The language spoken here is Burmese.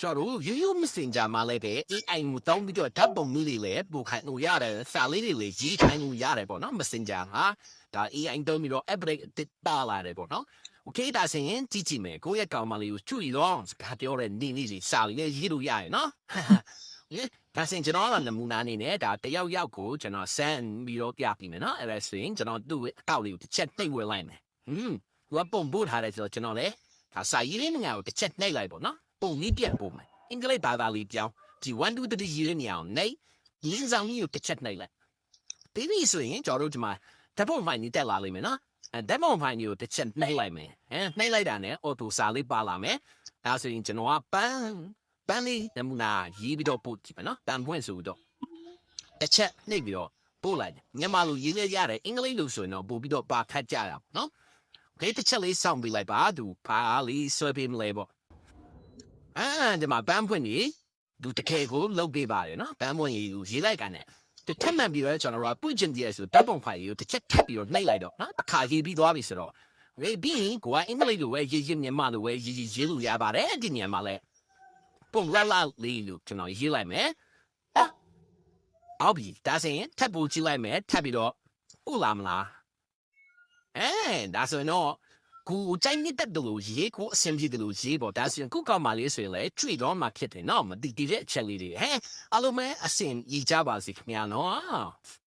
ကျွန်တော်ရိုးရိုး messenger မှာလည်းပဲ AI ကိုတောင်းပြီးတော့ဓာတ်ပုံလေးတွေလည်းပို့ခိုင်းလို့ရတယ်စာလေးတွေလည်းရေးခိုင်းလို့ရတယ်ပေါ့နော် messenger ဟာဒါ AI တုံးပြီးတော့ upgrade တစ်တားလာတယ်ပေါ့နော် Okay ဒါဆိုရင်ကြည့်ကြည့်မယ်ကိုယ့်ရဲ့ကောင်မလေးကိုချူရီတော့စကားပြောတဲ့နေနေစီစာလေးလည်းရေးလို့ရရနော် Okay ဒါဆိုရင်ကျွန်တော်ကနမူနာအနေနဲ့ဒါတယောက်ယောက်ကိုကျွန်တော် send ပြီးတော့ပြပြီးမယ်နော်အဲ့ဒါဆိုရင်ကျွန်တော်သူ့ရဲ့အကောင့်လေးကိုတစ်ချက်နှိပ်ဝင်လိုက်မယ်ဟွန်းသူကပုံပို့ထားတယ်ဆိုတော့ကျွန်တော်လည်းဒါစာရေးလေးငါကိုတစ်ချက်နှိပ်လိုက်ပေါ့နော် ပုံလေးပြန်ပို့မယ်အင်္ဂလိပ်ဘာသာလေးပြောင်းဒီ1 2 3ရေးနေအောင်နေရင်းဆောင်ကြီးကိုတစ်ချက်နှိပ်လိုက်ဒီနေ့ဆိုရင်ကျွန်တော်တို့ဒီမှာဓာတ်ပုံဖိုင်ကြီးတက်လာလိမ့်မယ်နော်အဲဓာတ်ပုံဖိုင်ကြီးကိုတစ်ချက်နှိပ်လိုက်မယ်ဟမ်နှိပ်လိုက်တာနဲ့အော်တိုစာလေးပါလာမယ်အဲဆိုရင်ကျွန်တော်ကပန်းပန်းလေးနမူနာရေးပြီးတော့ပို့ကြည့်မယ်နော်ပန်းပွင့်ဆိုတော့တစ်ချက်နှိပ်ပြီးတော့ပို့လိုက်တယ်မြန်မာလိုရေးလဲရတယ်အင်္ဂလိပ်လိုဆိုရင်တော့ပို့ပြီးတော့ပါခတ်ကြတာပေါ့နော် Okay တစ်ချက်လေးစောင့်ပြီးလိုက်ပါသူပါလေးဆွဲပေးမလဲပေါ့ အာဒီမှာပန်းပွင့်ကြီးသူတကယ်ကိုလုတ်ပေးပါတယ်နော်ပန်းပွင့်ကြီးကိုရေးလိုက်ကန်နဲ့တထက်မှန်ပြီးတော့ကျွန်တော်တို့ကပွင့်ကျင်တည်းဆိုတပ်ပုံဖိုင်ကြီးကိုတစ်ချက်ထပ်ပြီးတော့နှိပ်လိုက်တော့နော်တစ်ခါရေးပြီးသွားပြီဆိုတော့ဝေးပြီးရင်ကိုကအင်္ဂလိပ်လိုပဲရေးရေးမြန်မာလိုပဲရေးရေးရေးလို့ရပါတယ်ဒီနေရာမှာလဲပုံလာလာလေးလို့ကျွန်တော်ရေးလိုက်မယ်အာအော်ဘီဒါဆိုရင်ထပ်ပို့ကြည့်လိုက်မယ်ထပ်ပြီးတော့ဟုတ်လားမလားအဲဒါဆိုရင်တော့ ကိုကြိုက်နေတဲ့တူလို့ရေးကိုအဆင်ပြေတယ်လို့ရေးပေါ့ဒါဆိုရင်ကိုကောက်မှလေးဆိုရင်လေကြွေတော့မှဖြစ်တယ်နော်မတည်တည်တဲ့အချက်လေးတွေဟဲ့အလုံးမဲအဆင်ရေးကြပါစေခင်ဗျာနော်